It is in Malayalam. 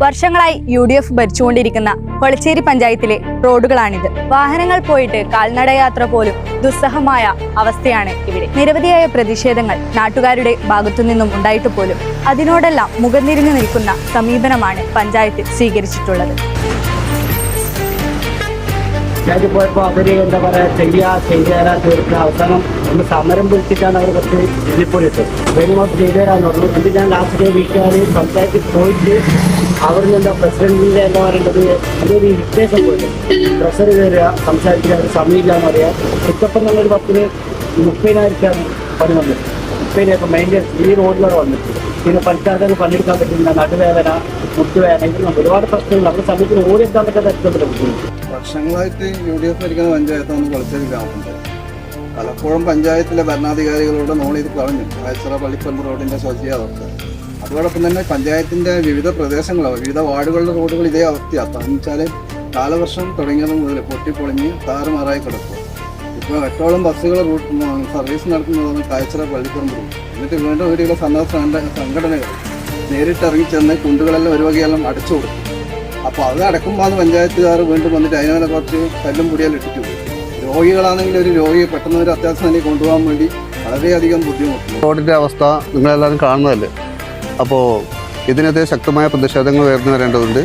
വർഷങ്ങളായി യു ഡി എഫ് ഭരിച്ചുകൊണ്ടിരിക്കുന്ന കൊളച്ചേരി പഞ്ചായത്തിലെ റോഡുകളാണിത്. വാഹനങ്ങൾ പോയിട്ട് കാൽനടയാത്ര പോലും ദുസ്സഹമായ അവസ്ഥയാണ് ഇവിടെ. നിരവധിയായ പ്രതിഷേധങ്ങൾ നാട്ടുകാരുടെ ഭാഗത്തു നിന്നും ഉണ്ടായിട്ട് പോലും അതിനോടെല്ലാം മുഖംതിരിഞ്ഞു നിൽക്കുന്ന സമീപനമാണ് പഞ്ചായത്ത് സ്വീകരിച്ചിട്ടുള്ളത്. പഞ്ചായത്തിൽ പോയപ്പോൾ അവർ എന്താ പറയാ ചെയ്യാ ചെയ്തുതരാ തീർക്കുക അവസാനം ഒന്ന് സമരം വിളിച്ചിട്ടാണ് അവർ കുറച്ച് എല്ലിപ്പൊടിയിട്ടത് വേണമെങ്കിൽ ചെയ്തു തരാൻ പറഞ്ഞു എന്നിട്ട് ഞാൻ ലാസ്റ്റ് ഡേ വീട്ടുകാർ പഞ്ചായത്തിൽ പോയിട്ട് അവിടുന്ന് എന്താ പ്രസിഡന്റിന്റെ എന്താ പറയേണ്ടത്? അതൊരു ഇരിറ്റേഷൻ പോയിട്ട് പ്രഷർ കയറുക സംസാരിക്കുക അവർ സമയമില്ല എന്ന് പറയാ ഇത്തപ്പം ഞങ്ങൾ പത്തിന് മുപ്പതിനായിരത്തിയാണ് പണി വന്നത്. മുപ്പതിനായിരം മെയിന്റെ ഈ റോഡിലൂടെ വന്നിട്ട് പിന്നെ പണിക്കാർക്ക് പണിയെടുക്കാൻ പറ്റുന്നില്ല. നടുവേദന മുട്ടുവേദന ഇങ്ങനെ ഒരുപാട് പ്രശ്നങ്ങൾ നമ്മുടെ സമയത്തിന് ഓടിയെത്താൻ പറ്റാത്ത തരത്തിലുള്ള ബുദ്ധിമുട്ട്. വർഷങ്ങളായിട്ട് യു ഡി എഫ് ഭരിക്കുന്ന പഞ്ചായത്താണ് കൊളച്ചേരി ഗ്രാമപഞ്ചായത്ത് പലപ്പോഴും പഞ്ചായത്തിലെ ഭരണാധികാരികളോട് നോളിത് പറഞ്ഞു ആയച്ചിറ പള്ളിപ്പറമ്പ് റോഡിന്റെ ശോചിയാവസ്ഥ അതോടൊപ്പം തന്നെ പഞ്ചായത്തിന്റെ വിവിധ പ്രദേശങ്ങളോ വിവിധ വാർഡുകളുടെ റോഡുകൾ ഇതേ അവസ്ഥയാണ് എന്ന് വെച്ചാൽ കാലവർഷം തുടങ്ങിയത് മുതൽ പൊട്ടിപ്പൊളിഞ്ഞ് താറുമാറായി കിടക്കും. ഇപ്പോൾ എട്ടോളം ബസ്സുകൾ സർവീസ് നടത്തുന്നതാണ് കായച്ചിറ പള്ളിപ്പറമ്പ് റൂട്ട്. എന്നിട്ട് വീണ്ടും ഒരു സന്നദ്ധ സംഘ- സംഘടനകൾ നേരിട്ടിറങ്ങി ചെന്ന് കുണ്ടുകളെല്ലാം ഒരു വകയെല്ലാം അടച്ചു കൊടുക്കും അപ്പോൾ അത് അടക്കുമ്പോൾ അത് പഞ്ചായത്തുകാർ വീണ്ടും വന്നിട്ട് അതിനെ കുറച്ച് കല്ലും പൊടിയെല്ലാം ഇട്ടിട്ട്. പോകും രോഗികളാണെങ്കിൽ ഒരു രോഗിയെ പെട്ടെന്ന് ഒരു അത്യാവശ്യം തന്നെ കൊണ്ടുപോകാൻ വേണ്ടി വളരെയധികം ബുദ്ധിമുട്ടുണ്ട് റോഡിന്റെ അവസ്ഥ നിങ്ങളെല്ലാവരും കാണുന്നതല്ലേ? അപ്പോൾ ഇതിനെതിരെ ശക്തമായ പ്രതിഷേധങ്ങൾ ഉയർന്നു വരേണ്ടതുണ്ട്.